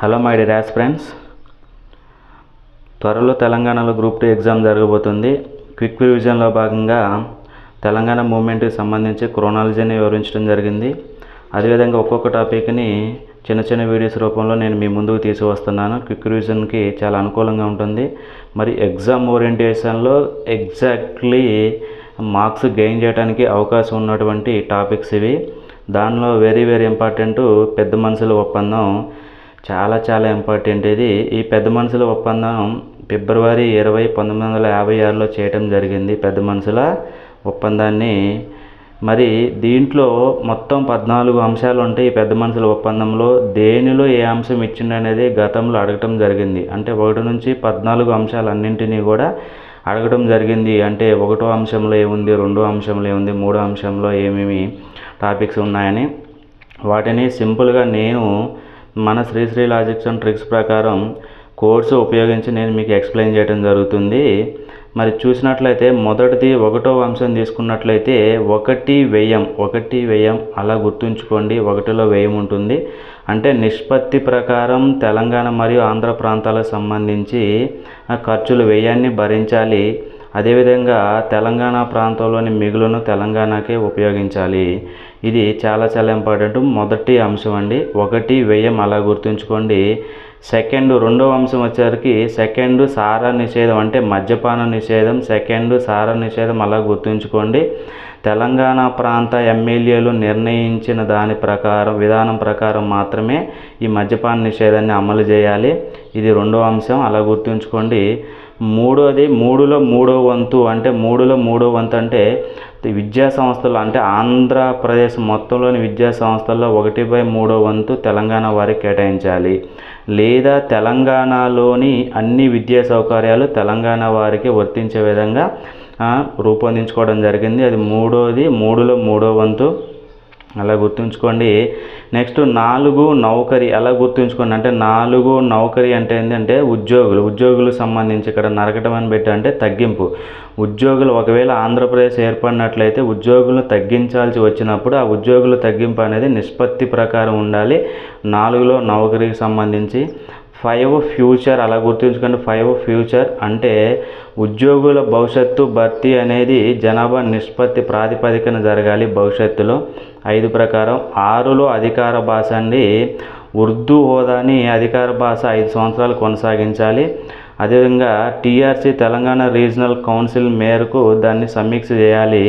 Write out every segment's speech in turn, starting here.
Hello my dear friends. త్వరలో తెలంగాణలో group two exam జరగబోతుంది. క్విక్ రివిజన్లో భాగంగా తెలంగాణ మూమెంట్కి సంబంధించి క్రోనాలజీని వివరించడం జరిగింది. అదేవిధంగా ఒక్కొక్క టాపిక్ని చిన్న చిన్న వీడియోస్ రూపంలో నేను మీ ముందుకు తీసుకువస్తున్నాను. క్విక్ రివిజన్కి చాలా అనుకూలంగా ఉంటుంది. మరి ఎగ్జామ్ ఓరియంటేషన్లో ఎగ్జాక్ట్లీ మార్క్స్ గెయిన్ చేయడానికి అవకాశం ఉన్నటువంటి టాపిక్స్ ఇవి. దానిలో వెరీ వెరీ ఇంపార్టెంట్ పెద్ద మనుషుల ఒప్పందం చాలా చాలా ఇంపార్టెంట్ ఇది ఈ పెద్ద మనుషుల ఒప్పందం ఫిబ్రవరి ఇరవై పంతొమ్మిది వందల యాభై ఆరులో చేయటం జరిగింది. పెద్ద మనుషుల ఒప్పందాన్ని. మరి దీంట్లో మొత్తం పద్నాలుగు అంశాలు ఉంటాయి ఈ పెద్ద మనుషుల ఒప్పందంలో. దేనిలో ఏ అంశం ఇచ్చిండు అనేది గతంలో అడగటం జరిగింది. అంటే ఒకటి నుంచి పద్నాలుగు అంశాలన్నింటినీ కూడా అడగడం జరిగింది. అంటే ఒకటో అంశంలో ఏముంది రెండో అంశంలో ఏముంది మూడో అంశంలో ఏమేమి టాపిక్స్ ఉన్నాయని. వాటిని సింపుల్గా నేను మన శ్రీశ్రీ లాజిక్స్ అండ్ ట్రిక్స్ ప్రకారం కోడ్స్ ఉపయోగించి నేను మీకు ఎక్స్ప్లెయిన్ చేయడం జరుగుతుంది. మరి చూసినట్లయితే మొదటిది ఒకటో అంశం తీసుకున్నట్లయితే ఒకటి వ్యయం ఒకటి వ్యయం అలా గుర్తుంచుకోండి ఒకటిలో వ్యయం ఉంటుంది. అంటే నిష్పత్తి ప్రకారం తెలంగాణ మరియు ఆంధ్ర ప్రాంతాలకు సంబంధించి ఖర్చులు వ్యయాన్ని భరించాలి. అదేవిధంగా తెలంగాణ ప్రాంతంలోని మిగులును తెలంగాణకే ఉపయోగించాలి. ఇది చాలా చాలా ఇంపార్టెంట్. మొదటి అంశం అండి. ఒకటి వ్యయం అలా గుర్తుంచుకోండి. సెకండ్ రెండవ అంశం వచ్చేసరికి సెకండ్ సారా నిషేధం అంటే మద్యపాన నిషేధం. సెకండ్ సారా నిషేధం అలా గుర్తుంచుకోండి. తెలంగాణ ప్రాంత ఎమ్మెల్యేలు నిర్ణయించిన దాని ప్రకారం విధానం ప్రకారం మాత్రమే ఈ మద్యపాన నిషేధాన్ని అమలు చేయాలి. ఇది రెండో అంశం. అలా గుర్తుంచుకోండి. మూడోది మూడులో మూడో వంతు అంటే మూడులో మూడో వంతు అంటే విద్యా సంస్థలు అంటే ఆంధ్రప్రదేశ్ మొత్తంలోని విద్యా సంస్థల్లో ఒకటి బై మూడో వంతు తెలంగాణ వారికి కేటాయించాలి. లేదా తెలంగాణలోని అన్ని విద్యా సౌకర్యాలు తెలంగాణ వారికి వర్తించే విధంగా రూపొందించుకోవడం జరిగింది. అది మూడోది మూడులో మూడో వంతు. అలా గుర్తుంచుకోండి. నెక్స్ట్ నాలుగు నౌకరి ఎలా గుర్తుంచుకోండి. అంటే నాలుగు నౌకరి అంటే ఏంటంటే ఉద్యోగులు. ఉద్యోగులకు సంబంధించి ఇక్కడ నరకటం అని పెట్టి అంటే తగ్గింపు. ఉద్యోగులు ఒకవేళ ఆంధ్రప్రదేశ్ ఏర్పడినట్లయితే ఉద్యోగులను తగ్గించాల్సి వచ్చినప్పుడు ఆ ఉద్యోగుల తగ్గింపు అనేది నిష్పత్తి ప్రకారం ఉండాలి. నాలుగులో నౌకరీకి సంబంధించి ఫైవ్ ఫ్యూచర్ అలా గుర్తుంచుకోండి ఫైవ్ ఫ్యూచర్ అంటే ఉద్యోగుల భవిష్యత్తు భర్తీ అనేది జనాభా నిష్పత్తి ప్రాతిపదికన జరగాలి భవిష్యత్తులో. ఐదు ప్రకారం ఆరులో అధికార భాష అండి. ఉర్దూ హోదాని అధికార భాష ఐదు సంవత్సరాలు కొనసాగించాలి. అదేవిధంగా టీఆర్సీ తెలంగాణ రీజనల్ కౌన్సిల్ మేరకు దాన్ని సమీక్ష చేయాలి.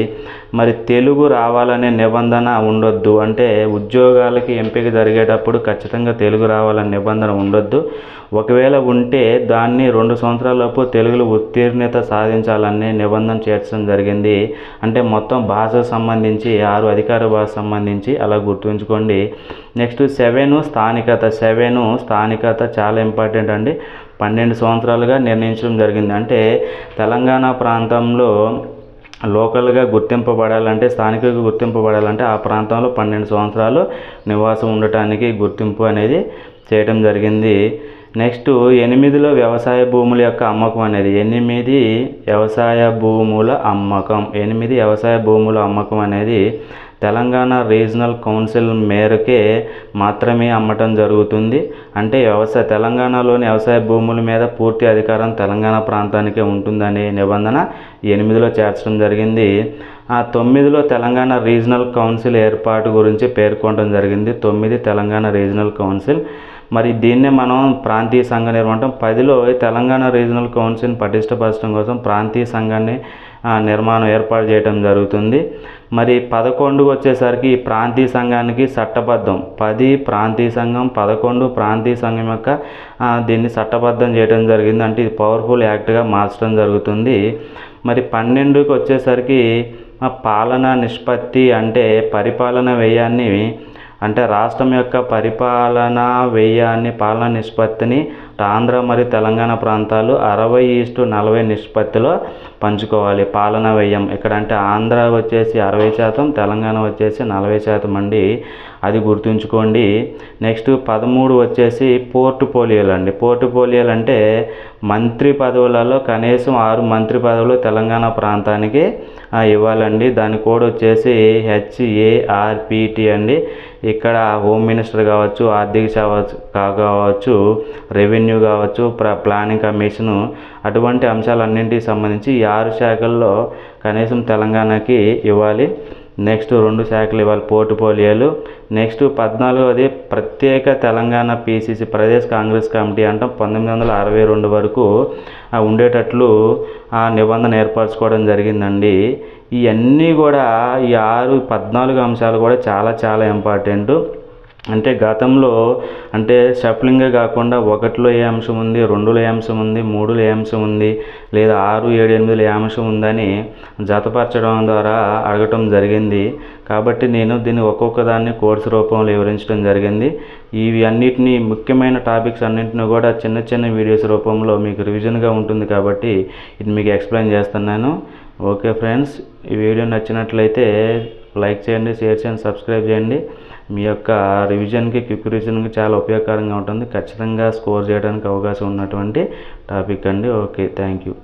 మరి తెలుగు రావాలనే నిబంధన ఉండొద్దు. అంటే ఉద్యోగాలకి ఎంపిక జరిగేటప్పుడు ఖచ్చితంగా తెలుగు రావాలనే నిబంధన ఉండొద్దు. ఒకవేళ ఉంటే దాన్ని రెండు సంవత్సరాలలోపు తెలుగులో ఉత్తీర్ణత సాధించాలనే నిబంధన చేర్చడం జరిగింది. అంటే మొత్తం భాషకు సంబంధించి ఆరు అధికార భాష సంబంధించి అలా గుర్తుంచుకోండి. నెక్స్ట్ సెవెన్ స్థానికత. సెవెన్ స్థానికత చాలా ఇంపార్టెంట్ అండి. పన్నెండు సంవత్సరాలుగా నిర్ణయించడం జరిగింది. అంటే తెలంగాణ ప్రాంతంలో లోకల్గా గుర్తింపబడాలంటే స్థానికంగా గుర్తింపబడాలంటే ఆ ప్రాంతంలో పన్నెండు సంవత్సరాలు నివాసం ఉండటానికి గుర్తింపు అనేది చేయడం జరిగింది. నెక్స్ట్ ఎనిమిదిలో వ్యవసాయ భూముల యొక్క అమ్మకం అనేది ఎనిమిది వ్యవసాయ భూముల అమ్మకం ఎనిమిది వ్యవసాయ భూముల అమ్మకం అనేది తెలంగాణ రీజనల్ కౌన్సిల్ మేరకే మాత్రమే అమ్మటం జరుగుతుంది. అంటే వ్యవసాయ తెలంగాణలోని వ్యవసాయ భూముల మీద పూర్తి అధికారం తెలంగాణ ప్రాంతానికే ఉంటుందనే నిబంధన ఎనిమిదిలో చేర్చడం జరిగింది. ఆ తొమ్మిదిలో తెలంగాణ రీజనల్ కౌన్సిల్ ఏర్పాటు గురించి పేర్కొనడం జరిగింది. తొమ్మిది తెలంగాణ రీజనల్ కౌన్సిల్ మరి దీన్నే మనం ప్రాంతీయ సంఘ నిర్మాణం పదిలో తెలంగాణ రీజనల్ కౌన్సిల్ పటిష్టపరచడం కోసం ప్రాంతీయ సంఘాన్ని నిర్మాణం ఏర్పాటు చేయడం జరుగుతుంది. మరి పదకొండు వచ్చేసరికి ప్రాంతీయ సంఘానికి చట్టబద్ధం. పది ప్రాంతీయ సంఘం పదకొండు ప్రాంతీయ సంఘం యొక్క దీన్ని చట్టబద్ధం చేయడం జరిగింది. అంటే ఇది పవర్ఫుల్ యాక్ట్గా మార్చడం జరుగుతుంది. మరి పన్నెండుకి వచ్చేసరికి పాలన నిష్పత్తి అంటే పరిపాలన వ్యయాన్ని అంటే రాష్ట్రం యొక్క పరిపాలన వ్యయాన్ని పాలన నిష్పత్తిని ఆంధ్ర మరియు తెలంగాణ ప్రాంతాలు అరవై ఈస్టు నలభై నిష్పత్తిలో పంచుకోవాలి. పాలన వ్యయం ఇక్కడ అంటే ఆంధ్ర వచ్చేసి అరవై శాతం తెలంగాణ వచ్చేసి నలభై శాతం అండి. అది గుర్తుంచుకోండి. నెక్స్ట్ పదమూడు వచ్చేసి పోర్టుపోలియోలు అండి. పోర్టుపోలియోలు అంటే మంత్రి పదవులలో కనీసం ఆరు మంత్రి పదవులు తెలంగాణ ప్రాంతానికి ఇవ్వాలండి. దాని కోడ్ వచ్చేసి హెచ్ఏఆర్పిటి అండి. ఇక్కడ హోమ్ మినిస్టర్ కావచ్చు ఆర్థిక శాఖ కావచ్చు రెవెన్యూ కావచ్చు ప్ర ప్లానింగ్ కమిషను అటువంటి అంశాలన్నింటికి సంబంధించి ఈ ఆరు శాఖల్లో కనీసం తెలంగాణకి ఇవ్వాలి. నెక్స్ట్ రెండు శాఖలు ఇవ్వాలి. పోర్టుపోలియోలు నెక్స్ట్ పద్నాలుగవది ప్రత్యేక Telangana PCC Pradesh Congress committee అంటాం. పంతొమ్మిది వందల అరవై రెండు వరకు ఉండేటట్లు ఆ నిబంధన ఏర్పరచుకోవడం జరిగిందండి. ఇవన్నీ కూడా ఈ ఆరు పద్నాలుగు అంశాలు కూడా చాలా చాలా ఇంపార్టెంట్ అంటే గతంలో అంటే షఫ్లింగే కాకుండా ఒకటిలో ఏ అంశం ఉంది రెండులో ఏ అంశం ఉంది మూడులో ఏ అంశం ఉంది లేదా ఆరు ఏడు ఎనిమిదిలో ఏ అంశం ఉందని జతపరచడం ద్వారా అడగటం జరిగింది. కాబట్టి నేను దీన్ని ఒక్కొక్క దాన్ని కోర్సు రూపంలో వివరించడం జరిగింది. ఇవి అన్నిటిని ముఖ్యమైన టాపిక్స్ అన్నింటిని కూడా చిన్న చిన్న వీడియోస్ రూపంలో మీకు రివిజన్గా ఉంటుంది కాబట్టి ఇది మీకు ఎక్స్ప్లెయిన్ చేస్తున్నాను. ఓకే ఫ్రెండ్స్ ఈ వీడియో నచ్చినట్లయితే లైక్ చేయండి షేర్ చేయండి సబ్స్క్రైబ్ చేయండి. మీ యొక్క రివిజన్కి క్విక్ రివిజన్కి చాలా ఉపయోగకరంగా ఉంటుంది. ఖచ్చితంగా స్కోర్ చేయడానికి అవకాశం ఉన్నటువంటి టాపిక్ అండి. Okay thank you